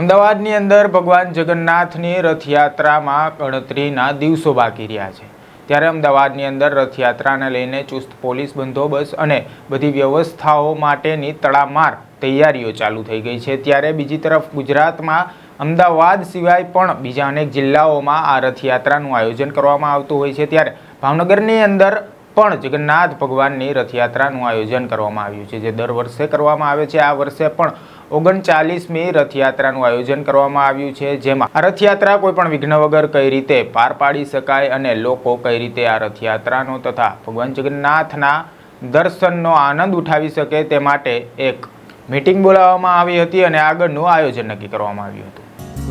અમદાવાદની અંદર ભગવાન જગન્નાથની રથયાત્રામાં ગણતરીના દિવસો બાકી રહ્યા છે. ત્યારે અમદાવાદની અંદર રથયાત્રાને લઈને ચુસ્ત પોલીસ બંદોબસ્ત અને બધી વ્યવસ્થાઓ માટેની તડામાર તૈયારીઓ ચાલુ થઈ ગઈ છે. ત્યારે બીજી તરફ ગુજરાતમાં અમદાવાદ સિવાય પણ બીજા અનેક જિલ્લાઓમાં આ રથયાત્રાનું આયોજન કરવામાં આવતું હોય છે. ત્યારે ભાવનગરની અંદર પણ જગન્નાથ ભગવાનની રથયાત્રાનું આયોજન કરવામાં આવ્યું છે, જે દર વર્ષે કરવામાં આવે છે. આ વર્ષે પણ ઓગણચાલીસમી રથયાત્રાનું આયોજન કરવામાં આવ્યું છે, જેમાં આ રથયાત્રા કોઈ પણ વિઘ્ન વગર કઈ રીતે પાર પાડી શકાય અને લોકો કઈ રીતે આ રથયાત્રાનો તથા ભગવાન જગન્નાથના દર્શનનો આનંદ ઉઠાવી શકે તે માટે એક મીટિંગ બોલાવવામાં આવી હતી અને આગળનું આયોજન નક્કી કરવામાં આવ્યું હતું.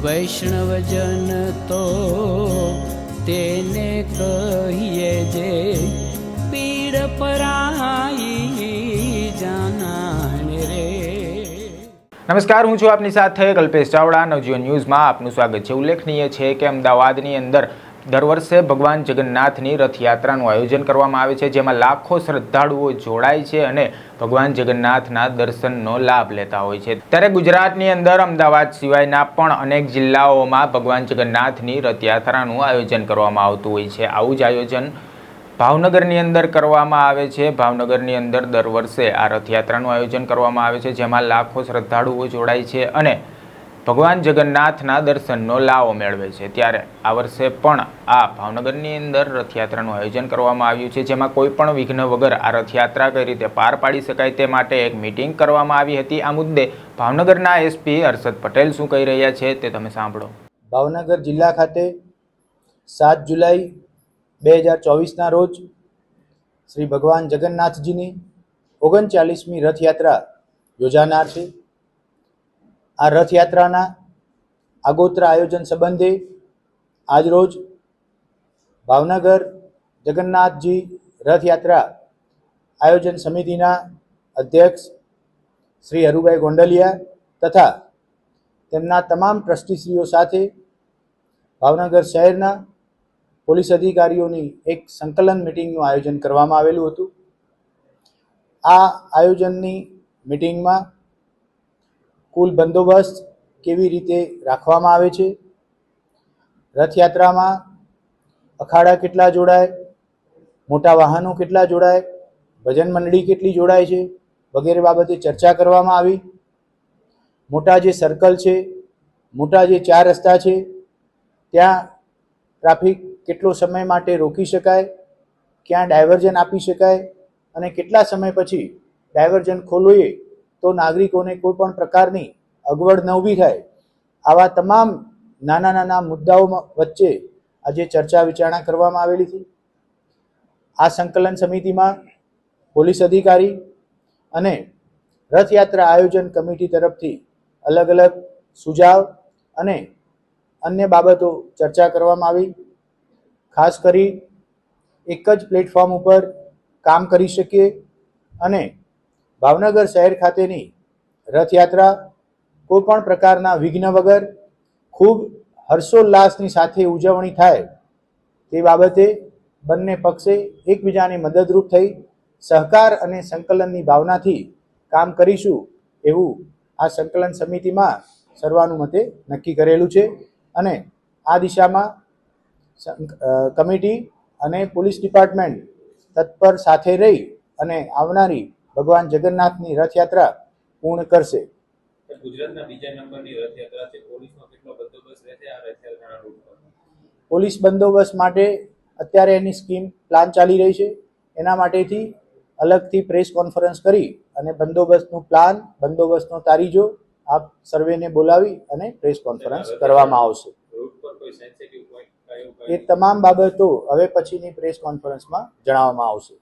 વૈષ્ણવજન તો તેને કહીએ જે પીડ પરાઈ જાનાને રે નમસ્કાર, હું છું આપની સાથે કલ્પેશ ચાવડા. નવજીવન ન્યૂઝમાં આપનું સ્વાગત છે. ઉલ્લેખનીય છે કે અમદાવાદની અંદર દર વર્ષે ભગવાન જગન્નાથની રથયાત્રાનું આયોજન કરવામાં આવે છે, જેમાં લાખો શ્રદ્ધાળુઓ જોડાય છે અને ભગવાન જગન્નાથના દર્શનનો લાભ લેતા હોય છે. ત્યારે ગુજરાતની અંદર અમદાવાદ સિવાયના પણ અનેક જિલ્લાઓમાં ભગવાન જગન્નાથની રથયાત્રાનું આયોજન કરવામાં આવતું હોય છે. આવું જ આયોજન ભાવનગરની અંદર કરવામાં આવે છે. ભાવનગરની અંદર દર વર્ષે આ રથયાત્રાનું આયોજન કરવામાં આવે છે, જેમાં લાખો શ્રદ્ધાળુઓ જોડાય છે અને ભગવાન જગન્નાથના દર્શનનો લાવો મેળવે છે. ત્યારે આ વર્ષે પણ આ ભાવનગરની અંદર રથયાત્રાનું આયોજન કરવામાં આવ્યું છે, જેમાં કોઈ પણ વિઘ્ન વગર આ રથયાત્રા કઈ રીતે પાર પાડી શકાય તે માટે એક મિટિંગ કરવામાં આવી હતી. આ મુદ્દે ભાવનગરના એસપી હર્ષદ પટેલ શું કહી રહ્યા છે તે તમે સાંભળો. ભાવનગર જિલ્લા ખાતે સાત જુલાઈ બે હજાર ચોવીસના રોજ શ્રી ભગવાન જગન્નાથજીની ઓગણચાલીસમી રથયાત્રા યોજાનાર છે. આ રથયાત્રાના આગોતરા આયોજન સંબંધે આજરોજ ભાવનગર જગન્નાથજી રથયાત્રા આયોજન સમિતિના અધ્યક્ષ શ્રી હરુભાઈ ગોંડલિયા તથા તેમના તમામ ટ્રસ્ટીશ્રીઓ સાથે ભાવનગર શહેરના પોલીસ અધિકારીઓની એક સંકલન મિટિંગનું આયોજન કરવામાં આવેલું હતું. આ આયોજનની મિટિંગમાં કુલ બંદોબસ્ત કેવી રીતે રાખવામાં આવે છે? રથયાત્રામાં અખાડા કેટલા જોડાય? મોટા વાહનો કેટલા જોડાય? ભજન મંડળી કેટલી જોડાય છે? વગેરે બાબતે ચર્ચા કરવામાં આવી. મોટા જે સર્કલ છે, મોટા જે ચાર રસ્તા છે, ત્યાં ટ્રાફિક કેટલો સમય માટે રોકી શકાય, ક્યાં ડાયવર્ઝન આપી શકાય અને કેટલા સમય પછી ડાયવર્ઝન ખોલવીએ તો નાગરિકોને કોઈ પણ પ્રકારની અગવડ ન ઊભી થાય. આવા તમામ નાના નાના મુદ્દાઓ વચ્ચે આજે ચર્ચા વિચારણા કરવામાં આવેલી હતી આ સંકલન સમિતિમાં પોલીસ અધિકારી અને રથયાત્રા આયોજન કમિટી તરફથી અલગ અલગ સુઝાવ અને અન્ય બાબતો ચર્ચા કરવામાં આવી. ખાસ કરી એક જ પ્લેટફોર્મ ઉપર કામ કરી શકીએ અને ભાવનગર શહેર ખાતેની રથયાત્રા કોઈ પણ પ્રકારના વિઘ્ન વગર ખૂબ હર્ષોલ્લાસની સાથે ઉજવણી થાય તે બાબતે બંને પક્ષે એકબીજાને મદદરૂપ થઈ સહકાર અને સંકલનની ભાવનાથી કામ કરીશું એવું આ સંકલન સમિતિમાં સર્વાનુમતે નક્કી કરેલું છે અને આ દિશામાં કમિટી અને પોલીસ ડિપાર્ટમેન્ટ તત્પર સાથે રહી અને આવનારી ભગવાન જગન્નાથની રથયાત્રા પૂર્ણ કરશે. ગુજરાતના બીજા નંબરની રથયાત્રા છે પોલીસનો કેટલો બંદોબસ્ત રહેશે? આ રથયાત્રાના રૂટ પર પોલીસ બંદોબસ્ત માટે અત્યારે એની સ્કીમ પ્લાન ચાલી રહી છે. એના માટેથી અલગથી પ્રેસ કોન્ફરન્સ કરી અને બંદોબસ્તનું પ્લાન બંદોબસ્તનો તારીજો આપ સર્વેને બોલાવી અને પ્રેસ કોન્ફરન્સ કરવામાં આવશે. રૂટ પર કોઈ સેન્સિટિવ પોઈન્ટ એ તમામ બાબતો હવે પછીની પ્રેસ કોન્ફરન્સમાં જણાવવામાં આવશે.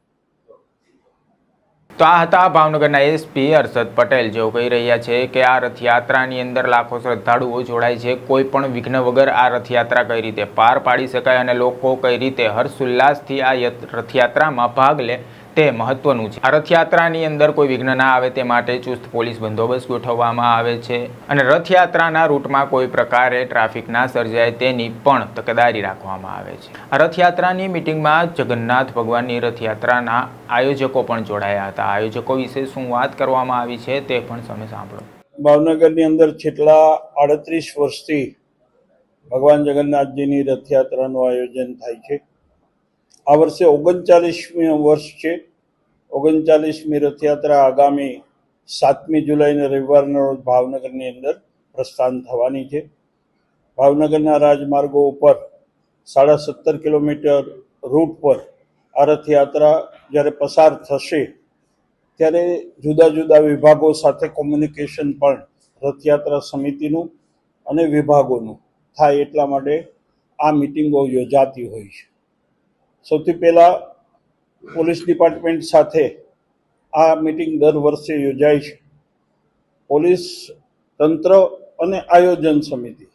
તો આ હતા ભાવનગરના એસપી હર્ષદ પટેલ જેઓ કહી રહ્યા છે કે આ રથયાત્રાની અંદર લાખો શ્રદ્ધાળુઓ જોડાય છે. કોઈ પણ વિઘ્ન વગર આ રથયાત્રા કઈ રીતે પાર પાડી શકાય અને લોકો કઈ રીતે હર્ષોલ્લાસથી આ યત- રથયાત્રામાં ભાગ લે તે મહત્વનું છે. આ રથયાત્રાની અંદર કોઈ વિઘ્ન ના આવે તે માટે ચુસ્ત પોલીસ બંદોબસ્ત ગોઠવવામાં આવે છે અને રથયાત્રાના રૂટમાં કોઈ પ્રકારે ટ્રાફિક ના સર્જાય તેની પણ તકેદારી રાખવામાં આવે છે. આ રથયાત્રાની મિટિંગમાં જગન્નાથ ભગવાનની રથયાત્રાના આયોજકો પણ જોડાયા હતા. આયોજકો વિશે શું વાત કરવામાં આવી છે તે પણ તમે સાંભળો. ભાવનગરની અંદર છેલ્લા આડત્રીસ વર્ષથી ભગવાન જગન્નાથજીની રથયાત્રાનું આયોજન થાય છે. આ વર્ષે ઓગણચાલીસમી વર્ષ છે. ઓગણચાલીસમી રથયાત્રા આગામી સાતમી જુલાઈને રવિવારના રોજ ભાવનગરની અંદર પ્રસ્થાન થવાની છે. ભાવનગરના રાજમાર્ગો ઉપર સાડા સત્તર કિલોમીટર રૂટ પર આ રથયાત્રા જ્યારે પસાર થશે, ત્યારે જુદા જુદા વિભાગો સાથે કોમ્યુનિકેશન પણ રથયાત્રા સમિતિનું અને વિભાગોનું થાય એટલા માટે આ મિટિંગો યોજાતી હોય છે. સૌથી પહેલાં પોલીસ ડિપાર્ટમેન્ટ સાથે આ મિટિંગ દર વર્ષે યોજાય છે. પોલીસ તંત્ર અને આયોજન સમિતિ,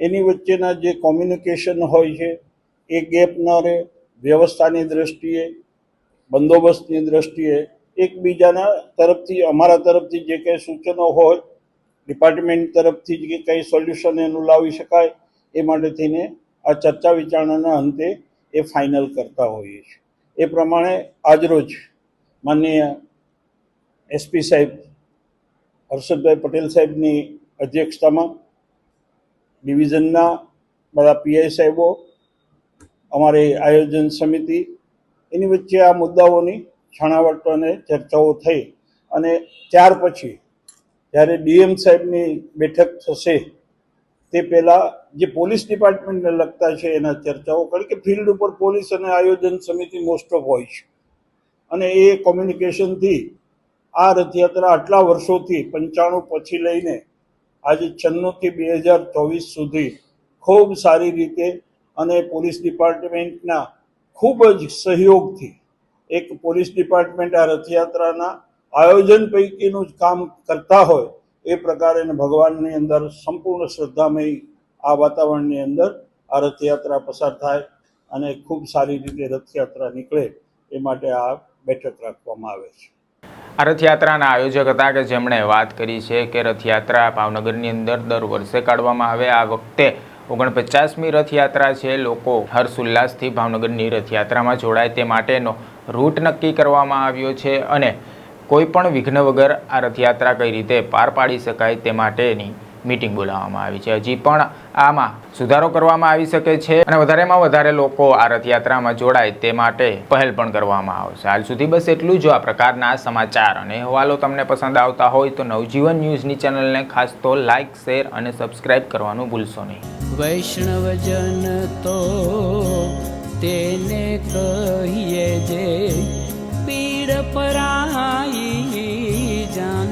એની વચ્ચેના જે કોમ્યુનિકેશન હોય છે, એ ગેપ ન રહે, વ્યવસ્થાની દ્રષ્ટિએ, બંદોબસ્તની દ્રષ્ટિએ, એકબીજાના તરફથી, અમારા તરફથી જે કંઈ સૂચનો હોય, ડિપાર્ટમેન્ટ તરફથી જે કંઈ સોલ્યુશન એનું લાવી શકાય, એ માટે થઈને આ ચર્ચા વિચારણાના અંતે એ ફાઇનલ કરતા હોઈએ છીએ. એ પ્રમાણે આજરોજ માનનીય એસપી સાહેબ, હર્ષદભાઈ પટેલ સાહેબની અધ્યક્ષતામાં ડિવિઝનના બધા પીઆઈ સાહેબો, અમારી આયોજન સમિતિ, એની વચ્ચે આ મુદ્દાઓની છણાવટ અને ચર્ચાઓ થઈ. અને ત્યાર પછી જ્યારે ડીએમ સાહેબની બેઠક થશે તે પહેલાં જે પોલીસ ડિપાર્ટમેન્ટને લગતા છે એના ચર્ચાઓ કારણ કે ફિલ્ડ ઉપર પોલીસ અને આયોજન સમિતિ મોસ્ટ ઓફ હોય છે. અને એ કોમ્યુનિકેશનથી આ રથયાત્રા આટલા વર્ષોથી પંચાણું પછી લઈને આજે છન્નુંથી બે હજાર ચોવીસ સુધી ખૂબ સારી રીતે અને પોલીસ ડિપાર્ટમેન્ટના ખૂબ જ સહયોગથી એક પોલીસ ડિપાર્ટમેન્ટ આ રથયાત્રાના આયોજન પૈકીનું જ કામ કરતા હોય એ પ્રકારે ભગવાનની અંદર સંપૂર્ણ શ્રદ્ધામય આ વાતાવરણની અંદર આ રથયાત્રા પસાર થાય અને ખૂબ સારી રીતે રથયાત્રા નીકળે એ માટે આ બેઠક રાખવામાં આવે છે. આ રથયાત્રાના આયોજક હતા કે જેમણે વાત કરી છે કે રથયાત્રા ભાવનગરની અંદર દર વર્ષે કાઢવામાં આવે. આ વખતે ઓગણપચાસમી રથયાત્રા છે. લોકો હર્ષોલ્લાસથી ભાવનગરની રથયાત્રામાં જોડાય તે માટેનો રૂટ નક્કી કરવામાં આવ્યો છે અને કોઈ પણ વિઘ્ન વગર આ રથયાત્રા કઈ રીતે પાર પાડી શકાય તે માટેની મિટિંગ બોલાવવામાં આવી છે. હજી પણ આમાં સુધારો કરવામાં આવી શકે છે અને વધારેમાં વધારે લોકો આ રથયાત્રામાં જોડાય તે માટે પહેલ પણ કરવામાં આવશે. હાલ સુધી બસ એટલું જ. આ પ્રકારના સમાચાર અને અહેવાલો તમને પસંદ આવતા હોય તો નવજીવન ન્યૂઝની ચેનલને ખાસ તો લાઇક શેર અને સબસ્ક્રાઇબ કરવાનું ભૂલશો નહીં. વૈષ્ણવજન તો તેને કહીએ જે પીડ પરાઈ જાના.